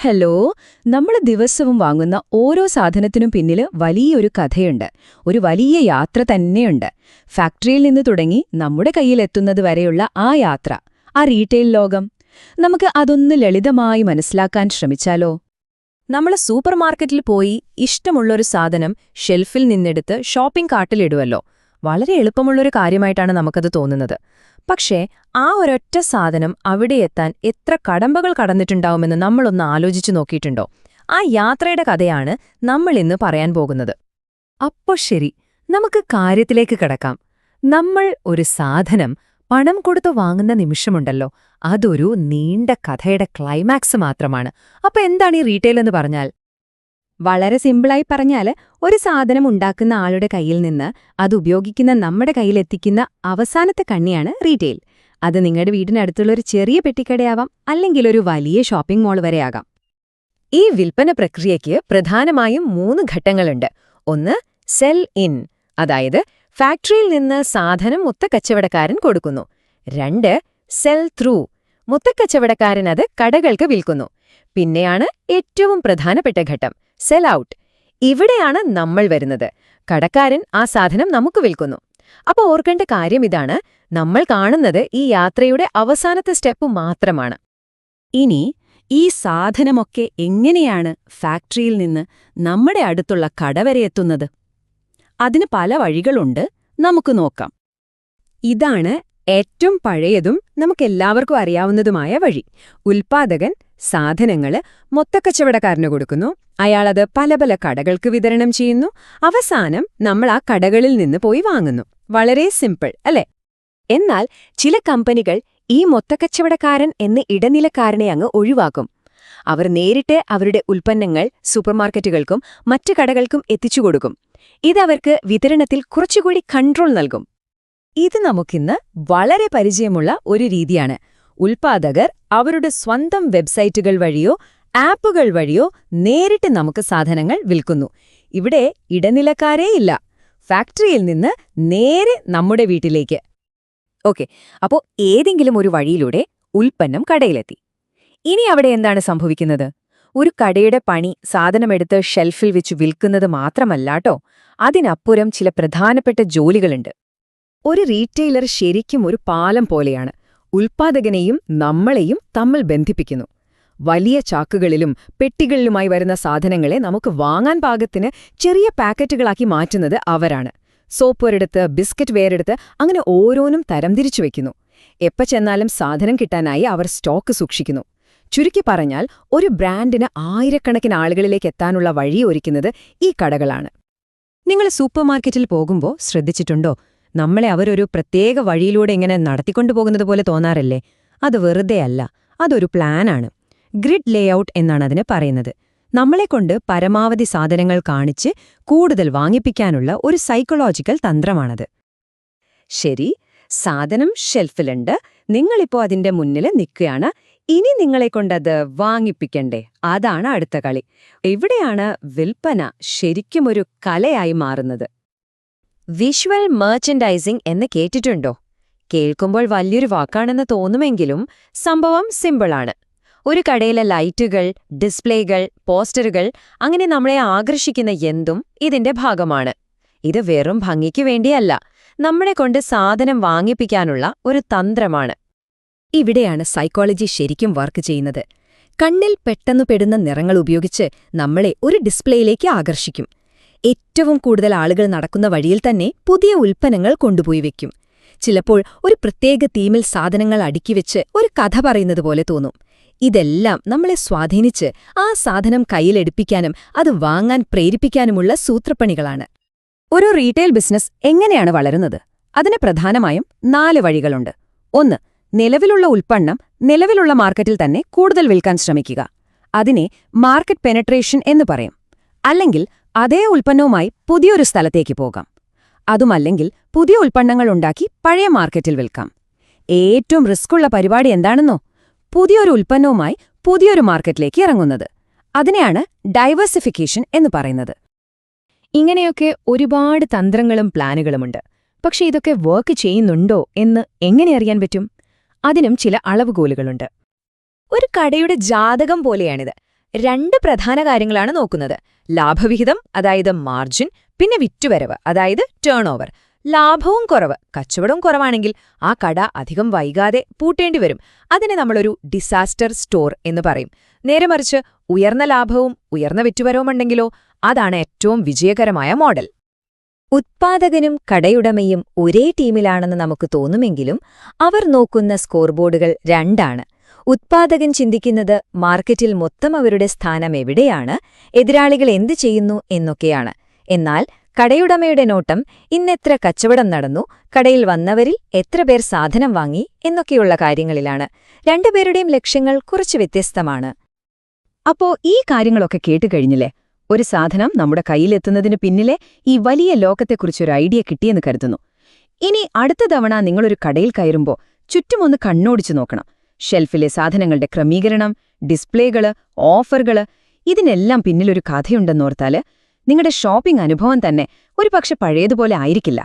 Hello നമ്മൾ ദിവസവും വാങ്ങുന്ന ഓരോ സാധനത്തിനും പിന്നിൽ വലിയൊരു കഥയുണ്ട്. ഒരു വലിയ യാത്ര തന്നെയുണ്ട്. ഫാക്ടറിയിൽ നിന്ന് തുടങ്ങി നമ്മുടെ കയ്യിൽ എത്തുന്നത് വരെയുള്ള ആ യാത്ര. ആ റീറ്റെയിൽ ലോകം. നമുക്ക് അതൊന്ന് ലളിതമായി മനസ്സിലാക്കാൻ ശ്രമിച്ചാലോ? നമ്മൾ സൂപ്പർമാർക്കറ്റിൽ പോയി ഇഷ്ടമുള്ളൊരു സാധനം ഷെൽഫിൽ നിന്നെടുത്ത് ഷോപ്പിംഗ് കാർട്ടിലിടുവല്ലോ വളരെ എളുപ്പമുള്ളൊരു കാര്യമായിട്ടാണ് നമുക്കത് തോന്നുന്നത്. പക്ഷേ ആ ഒരൊറ്റ സാധനം അവിടെ എത്താൻ എത്ര കടമ്പകൾ കടന്നിട്ടുണ്ടാവുമെന്ന് നമ്മളൊന്ന് ആലോചിച്ചു നോക്കിയിട്ടുണ്ടോ? ആ യാത്രയുടെ കഥയാണ് നമ്മൾ ഇന്ന് പറയാൻ പോകുന്നത്. അപ്പോ ശരി നമുക്ക് കാര്യത്തിലേക്ക് കിടക്കാം. നമ്മൾ ഒരു സാധനം പണം കൊടുത്തു വാങ്ങുന്ന നിമിഷമുണ്ടല്ലോ. അതൊരു നീണ്ട കഥയുടെ ക്ലൈമാക്സ് മാത്രമാണ്. അപ്പൊ എന്താണ് ഈ റീറ്റെയിൽ എന്ന് പറഞ്ഞാൽ? വളരെ സിമ്പിളായി പറഞ്ഞാൽ ഒരു സാധനം ഉണ്ടാക്കുന്ന ആളുടെ കയ്യിൽ നിന്ന് അത് ഉപയോഗിക്കുന്ന നമ്മുടെ കയ്യിൽ എത്തിക്കുന്ന അവസാനത്തെ കണ്ണിയാണ് റീറ്റെയിൽ. അത് നിങ്ങളുടെ വീടിനടുത്തുള്ള ഒരു ചെറിയ പെട്ടിക്കടയാവാം അല്ലെങ്കിൽ ഒരു വലിയ ഷോപ്പിംഗ് മാൾ വരെയാകാം ഈ വിൽപ്പന പ്രക്രിയയ്ക്ക് പ്രധാനമായും മൂന്ന് ഘട്ടങ്ങളുണ്ട്. ഒന്ന് സെൽ ഇൻ അതായത് ഫാക്ടറിയിൽ നിന്ന് സാധനം മുത്തക്കച്ചവടക്കാരൻ കൊടുക്കുന്നു. രണ്ട് സെൽ ത്രൂ മുത്തക്കച്ചവടക്കാരൻ അത് കടകൾക്ക് വിൽക്കുന്നു. പിന്നെയാണ് ഏറ്റവും പ്രധാനപ്പെട്ട ഘട്ടം. സെൽ ഔട്ട് ഇവിടെയാണ് നമ്മൾ വരുന്നത്. കടക്കാരൻ ആ സാധനം നമുക്ക് വിൽക്കുന്നു. അപ്പോൾ ഓർക്കേണ്ട കാര്യം ഇതാണ്. നമ്മൾ കാണുന്നത് ഈ യാത്രയുടെ അവസാനത്തെ സ്റ്റെപ്പ് മാത്രമാണ്. ഇനി ഈ സാധനമൊക്കെ എങ്ങനെയാണ് ഫാക്ടറിയിൽ നിന്ന് നമ്മുടെ അടുത്തുള്ള കട വരെ എത്തുന്നത്? അതിന് പല വഴികളുണ്ട്. നമുക്ക് നോക്കാം. ഇതാണ് ഏറ്റവും പഴയതും നമുക്കെല്ലാവർക്കും അറിയാവുന്നതുമായ വഴി. ഉൽപാദകൻ സാധനങ്ങൾ മൊത്തക്കച്ചവടക്കാരന് കൊടുക്കുന്നു. അയാളത് പല പല കടകൾക്ക് വിതരണം ചെയ്യുന്നു. അവസാനം നമ്മൾ ആ കടകളിൽ നിന്ന് പോയി വാങ്ങുന്നു. വളരെ സിമ്പിൾ അല്ലേ? എന്നാൽ ചില കമ്പനികൾ ഈ മൊത്തക്കച്ചവടക്കാരൻ എന്ന ഇടനിലക്കാരനെ അങ്ങ് ഒഴിവാക്കും. അവർ നേരിട്ട് അവരുടെ ഉൽപ്പന്നങ്ങൾ സൂപ്പർമാർക്കറ്റുകൾക്കും മറ്റു കടകൾക്കും എത്തിച്ചുകൊടുക്കും ഇതവർക്ക് വിതരണത്തിൽ കുറച്ചുകൂടി കൺട്രോൾ നൽകും. ഇത് നമുക്കിന്ന് വളരെ പരിചയമുള്ള ഒരു രീതിയാണ്. ഉൽപാദകർ അവരുടെ സ്വന്തം വെബ്സൈറ്റുകൾ വഴിയോ ആപ്പുകൾ വഴിയോ നേരിട്ട് നമുക്ക് സാധനങ്ങൾ വിൽക്കുന്നു. ഇവിടെ ഇടനിലക്കാരേയില്ല ഫാക്ടറിയിൽ നിന്ന് നേരെ നമ്മുടെ വീട്ടിലേക്ക്. ഓക്കെ. അപ്പോൾ ഏതെങ്കിലും ഒരു വഴിയിലൂടെ ഉൽപ്പന്നം കടയിലെത്തി. ഇനി അവിടെ എന്താണ് സംഭവിക്കുന്നത്? ഒരു കടയുടെ പണി സാധനമെടുത്ത് ഷെൽഫിൽ വെച്ച് വിൽക്കുന്നത് മാത്രമല്ലാട്ടോ അതിനപ്പുറം ചില പ്രധാനപ്പെട്ട ജോലികളുണ്ട്. ഒരു റീറ്റെയിലർ ശരിക്കും ഒരു പാലം പോലെയാണ്. ഉൽപാദകനെയും നമ്മളെയും തമ്മിൽ ബന്ധിപ്പിക്കുന്നു. വലിയ ചാക്കുകളിലും പെട്ടികളിലുമായി വരുന്ന സാധനങ്ങളെ നമുക്ക് വാങ്ങാൻ പാകത്തിന് ചെറിയ പാക്കറ്റുകളാക്കി മാറ്റുന്നത് അവരാണ്. സോപ്പ് ഒരിടത്ത് ബിസ്ക്കറ്റ് വേറെടുത്ത് അങ്ങനെ ഓരോന്നും തരംതിരിച്ചു വെക്കുന്നു. എപ്പ ചെന്നാലും സാധനം കിട്ടാനായി അവർ സ്റ്റോക്ക് സൂക്ഷിക്കുന്നു. ചുരുക്കി പറഞ്ഞാൽ ഒരു ബ്രാൻഡിന് ആയിരക്കണക്കിന് ആളുകളിലേക്ക് എത്താനുള്ള വഴി ഒരുക്കുന്നത് ഈ കടകളാണ്. നിങ്ങൾ സൂപ്പർമാർക്കറ്റിൽ പോകുമ്പോൾ ശ്രദ്ധിച്ചിട്ടുണ്ടോ? നമ്മളെ അവരൊരു പ്രത്യേക വഴിയിലൂടെ ഇങ്ങനെ നടത്തിക്കൊണ്ടുപോകുന്നത് പോലെ തോന്നാറില്ലേ? അത് വെറുതെയല്ല അതൊരു പ്ലാനാണ്. ഗ്രിഡ് ലേഔട്ട് എന്നാണ് അതിന് പറയുന്നത്. നമ്മളെക്കൊണ്ട് പരമാവധി സാധനങ്ങൾ കാണിച്ച് കൂടുതൽ വാങ്ങിപ്പിക്കാനുള്ള ഒരു സൈക്കോളജിക്കൽ തന്ത്രമാണത്. ശരി സാധനം ഷെൽഫിലുണ്ട്. നിങ്ങളിപ്പോ അതിന്റെ മുന്നിൽ നിൽക്കുകയാണ്. ഇനി നിങ്ങളെക്കൊണ്ടത് വാങ്ങിപ്പിക്കണ്ടേ? അതാണ് അടുത്ത കളി. എവിടെയാണ് വിൽപ്പന ശരിക്കും ഒരു കലയായി മാറുന്നത്? വിഷ്വൽ മെർച്ചൻഡൈസിംഗ് എന്ന് കേട്ടിട്ടുണ്ടോ? കേൾക്കുമ്പോൾ വലിയൊരു വാക്കാണെന്ന് തോന്നുമെങ്കിലും സംഭവം സിമ്പിളാണ്. ഒരു കടയിലെ ലൈറ്റുകൾ ഡിസ്പ്ലേകൾ പോസ്റ്ററുകൾ അങ്ങനെ നമ്മളെ ആകർഷിക്കുന്ന എന്തും ഇതിന്റെ ഭാഗമാണ്. ഇത് വെറും ഭംഗിക്ക് വേണ്ടിയല്ല നമ്മളെ കൊണ്ട് സാധനം വാങ്ങിപ്പിക്കാനുള്ള ഒരു തന്ത്രമാണ്. ഇവിടെയാണ് സൈക്കോളജി ശരിക്കും വർക്ക് ചെയ്യുന്നത്. കണ്ണിൽ പെട്ടെന്നു പെടുന്ന നിറങ്ങൾ ഉപയോഗിച്ച് നമ്മളെ ഒരു ഡിസ്പ്ലേയിലേക്ക് ആകർഷിക്കും. ഏറ്റവും കൂടുതൽ ആളുകൾ നടക്കുന്ന വഴിയിൽ തന്നെ പുതിയ ഉൽപ്പന്നങ്ങൾ കൊണ്ടുപോയി വെക്കും. ചിലപ്പോൾ ഒരു പ്രത്യേക തീമിൽ സാധനങ്ങൾ അടുക്കിവെച്ച് ഒരു കഥ പറയുന്നത് പോലെ തോന്നും. ഇതെല്ലാം നമ്മളെ സ്വാധീനിച്ച് ആ സാധനം കയ്യിലെടുപ്പിക്കാനും അത് വാങ്ങാൻ പ്രേരിപ്പിക്കാനുമുള്ള സൂത്രപ്പണികളാണ്. ഒരു റീറ്റെയിൽ ബിസിനസ് എങ്ങനെയാണ് വളരുന്നത്? അതിന് പ്രധാനമായും നാല് വഴികളുണ്ട്. ഒന്ന് നിലവിലുള്ള ഉൽപ്പന്നം നിലവിലുള്ള മാർക്കറ്റിൽ തന്നെ കൂടുതൽ വിൽക്കാൻ ശ്രമിക്കുക. അതിനെ മാർക്കറ്റ് പെനട്രേഷൻ എന്ന് പറയും. അല്ലെങ്കിൽ അതേ ഉൽപ്പന്നവുമായി പുതിയൊരു സ്ഥലത്തേക്ക് പോകാം. അതുമല്ലെങ്കിൽ പുതിയ ഉൽപ്പന്നങ്ങൾ ഉണ്ടാക്കി പഴയ മാർക്കറ്റിൽ വിൽക്കാം. ഏറ്റവും റിസ്ക്കുള്ള പരിപാടി എന്താണെന്നോ? പുതിയൊരു ഉൽപ്പന്നവുമായി പുതിയൊരു മാർക്കറ്റിലേക്ക് ഇറങ്ങുന്നത്. അതിനെയാണ് ഡൈവേഴ്സിഫിക്കേഷൻ എന്ന് പറയുന്നത്. ഇങ്ങനെയൊക്കെ ഒരുപാട് തന്ത്രങ്ങളും പ്ലാനുകളുമുണ്ട്. പക്ഷെ ഇതൊക്കെ വർക്ക് ചെയ്യുന്നുണ്ടോ എന്ന് എങ്ങനെ അറിയാൻ പറ്റും? അതിനും ചില അളവുകോലുകളുണ്ട്. ഒരു കടയുടെ ജാതകം പോലെയാണിത്. രണ്ട് പ്രധാന കാര്യങ്ങളാണ് നോക്കുന്നത്. ലാഭവിഹിതം അതായത് മാർജിൻ പിന്നെ വിറ്റുവരവ് അതായത് ടേൺ ലാഭവും കുറവ് കച്ചവടവും കുറവാണെങ്കിൽ ആ കട അധികം വൈകാതെ പൂട്ടേണ്ടി വരും. അതിനെ നമ്മളൊരു ഡിസാസ്റ്റർ സ്റ്റോർ എന്ന് പറയും. നേരെ മറിച്ച് ഉയർന്ന ലാഭവും ഉയർന്ന വിറ്റുവരവും ഉണ്ടെങ്കിലോ അതാണ് ഏറ്റവും വിജയകരമായ മോഡൽ. ഉത്പാദകനും കടയുടമയും ഒരേ ടീമിലാണെന്ന് നമുക്ക് തോന്നുമെങ്കിലും അവർ നോക്കുന്ന സ്കോർ ബോർഡുകൾ രണ്ടാണ്. ഉത്പാദകൻ ചിന്തിക്കുന്നത് മാർക്കറ്റിൽ മൊത്തം അവരുടെ സ്ഥാനം എവിടെയാണ് എതിരാളികൾ എന്തു ചെയ്യുന്നു എന്നൊക്കെയാണ്. എന്നാൽ കടയുടമയുടെ നോട്ടം ഇന്നെത്ര കച്ചവടം നടന്നു കടയിൽ വന്നവരിൽ എത്ര പേർ സാധനം വാങ്ങി എന്നൊക്കെയുള്ള കാര്യങ്ങളിലാണ്. രണ്ടുപേരുടെയും ലക്ഷ്യങ്ങൾ കുറച്ച് വ്യത്യസ്തമാണ്. അപ്പോ ഈ കാര്യങ്ങളൊക്കെ കേട്ടുകഴിഞ്ഞില്ലേ ഒരു സാധനം നമ്മുടെ കയ്യിലെത്തുന്നതിന് പിന്നിലെ ഈ വലിയ ലോകത്തെക്കുറിച്ചൊരു ഐഡിയ കിട്ടിയെന്ന് കരുതുന്നു. ഇനി അടുത്ത തവണ നിങ്ങളൊരു കടയിൽ കയറുമ്പോൾ ചുറ്റുമൊന്ന് കണ്ണോടിച്ചു നോക്കണം. ഷെൽഫിലെ സാധനങ്ങളുടെ ക്രമീകരണം ഡിസ്പ്ലേകൾ ഓഫറുകൾ ഇതിനെല്ലാം പിന്നിലൊരു കഥയുണ്ടെന്നോർത്താൽ നിങ്ങളുടെ ഷോപ്പിംഗ് അനുഭവം തന്നെ ഒരുപക്ഷെ പഴയതുപോലെ ആയിരിക്കില്ല.